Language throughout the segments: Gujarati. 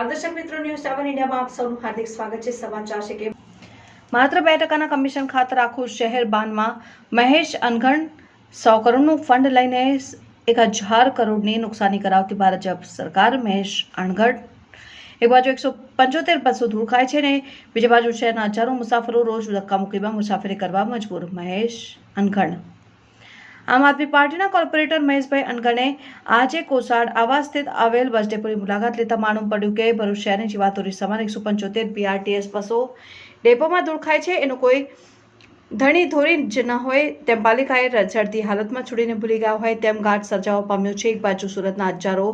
દર્શક મિત્રો ન્યૂઝ સેવન ઇન્ડિયામાં આપ સૌનું હાર્દિક સ્વાગત છે. સમાચાર છે કે માત્ર બે ટકાના કમિશન ખાતર આખું શહેર બાનમાં મહેશ અનગણ સો કરોડનું ફંડ લઈને એક હજાર કરોડની નુકસાની કરાવતી ભાજપ સરકાર મહેશ અણગઢ એક બાજુ એકસો પંચોતેર બસો ધૂળ ખાય છે ને બીજી બાજુ શહેરના હજારો મુસાફરો રોજ ધક્કામુક્કીમાં મુસાફરી કરવા મજબૂર. મહેશ અનગણ આમ આદમી પાર્ટીના કોર્પોરેટર મહેશભાઈ અનગણે આજે કોસાડ આવાસ સ્થિત આવેલ બસ ડેપોની મુલાકાત લેતા માલુમ પડ્યું કે ભરૂચ શહેરની જીવાતોરી સમાન એકસો પંચોતેર બીઆરટીએસ બસો ડેપોમાં દૂર છે. એનું કોઈ ધણી ધોરી જ ન હોય તેમ પાલિકાએ રઝડતી હાલતમાં છોડીને ભૂલી ગયા હોય તેમ ગાઢ સર્જાવા પામ્યો છે. એક બાજુ સુરતના હજારો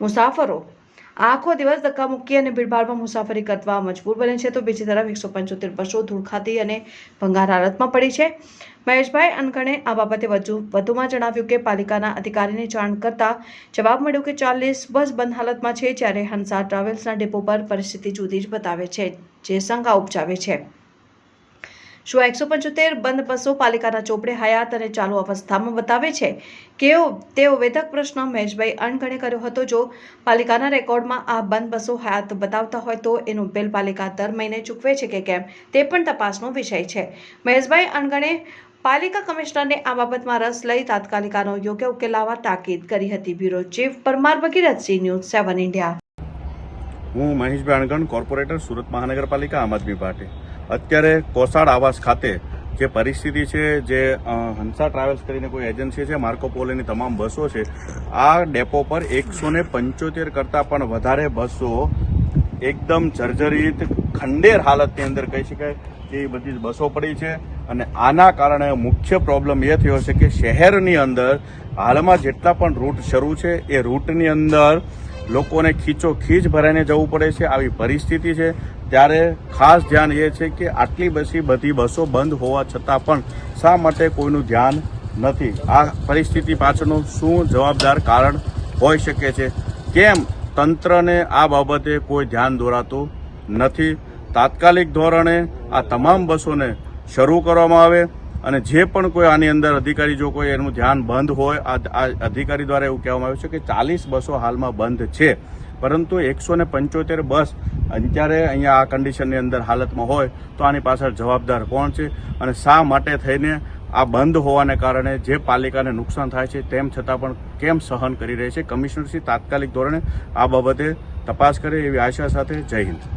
મુસાફરો આખો દિવસ ધક્કામુક્કી અને ભીડભાડમાં મુસાફરી કરવા મજબૂર બને છે. તો બીજી તરફ એકસો પંચોતેર બસો ધૂળ ખાતી અને ભંગાર હાલતમાં પડી છે. મહેશભાઈ અનગણે આ બાબતે વધુ વધુમાં જણાવ્યું કે પાલિકાના અધિકારીને જાણ કરતા જવાબ મળ્યો કે ચાલીસ બસ બંધ હાલતમાં છે, જ્યારે હંસા ટ્રાવેલ્સના ડેપો પર પરિસ્થિતિ જુદી જ બતાવે છે, જે શંકા ઉપજાવે છે. શું એકસો પંચોતેર બંધ બસો પાલિકાના ચોપડે હયાત અને ચાલુ અવસ્થામાં બતાવે છે? કે તેઓ વેધક પ્રશ્ન મહેશભાઈ અણગણે કર્યો હતો. જો પાલિકાના રેકોર્ડમાં આ બંધ બસો હયાત બતાવતા હોય તો એનું બિલ પાલિકા દર મહિને ચૂકવે છે કે કેમ? તે પણ તપાસનો વિષય છે. મહેશભાઈ અણગણે પાલિકા કમિશનરને આ બાબતમાં રસ લઈ તાત્કાલિક આનો યોગ્ય ઉકેલ લાવવા તાકીદ કરી હતી. Bureau chief Parmar Bhagirathsinh news seven India. હું મહેશભાઈ અણગણ કોર્પોરેટર, સુરત મહાનગરપાલિકા, આમ આદમી પાર્ટી. અત્યારે કોસાડ આવાસ ખાતે જે પરિસ્થિતિ છે, જે હંસા ટ્રાવેલ્સ કરીને કોઈ એજન્સી છે માર્કોપોલોની તમામ બસો છે, આ ડેપો પર એકસો ને પંચોતેર કરતાં પણ વધારે બસો એકદમ જર્જરિત ખંડેર હાલતની અંદર કહી શકાય એ બધી બસો પડી છે. અને આના કારણે મુખ્ય પ્રોબ્લેમ એ થયો છે કે શહેરની અંદર હાલમાં જેટલા પણ રૂટ શરૂ છે, એ રૂટની અંદર લોકોને ખીચો ખીચ ભરાઈને જવું પડે છે. આવી પરિસ્થિતિ છે. ત્યારે ખાસ ધ્યાન એ છે કે આટલી બસી બધી બસો બંધ હોવા છતાં પણ શા માટે કોઈનું ધ્યાન નથી? આ પરિસ્થિતિ પાછળનું શું જવાબદાર કારણ હોઈ શકે છે? કેમ તંત્રને આ બાબતે કોઈ ધ્યાન દોરાતું નથી? તાત્કાલિક ધોરણે આ તમામ બસોને શરૂ કરવામાં આવે. અને જે પણ કોઈ આની અંદર અધિકારી જો કોઈ એનું ધ્યાન બંધ હોય, આ અધિકારી દ્વારા એવું કહેવામાં આવ્યું છે કે ચાલીસ બસો હાલમાં બંધ છે. પરંતુ એકસો ને પંચોતેર બસ અત્યારે અહીંયા આ કન્ડિશનની અંદર હાલતમાં હોય, તો આની પાછળ જવાબદાર કોણ છે અને શા માટે થઈને આ બંધ હોવાને કારણે જે પાલિકાને નુકસાન થાય છે તેમ છતાં પણ કેમ સહન કરી રહી છે? કમિશનરશ્રી તાત્કાલિક ધોરણે આ બાબતે તપાસ કરે એવી આશા સાથે જય હિન્દ.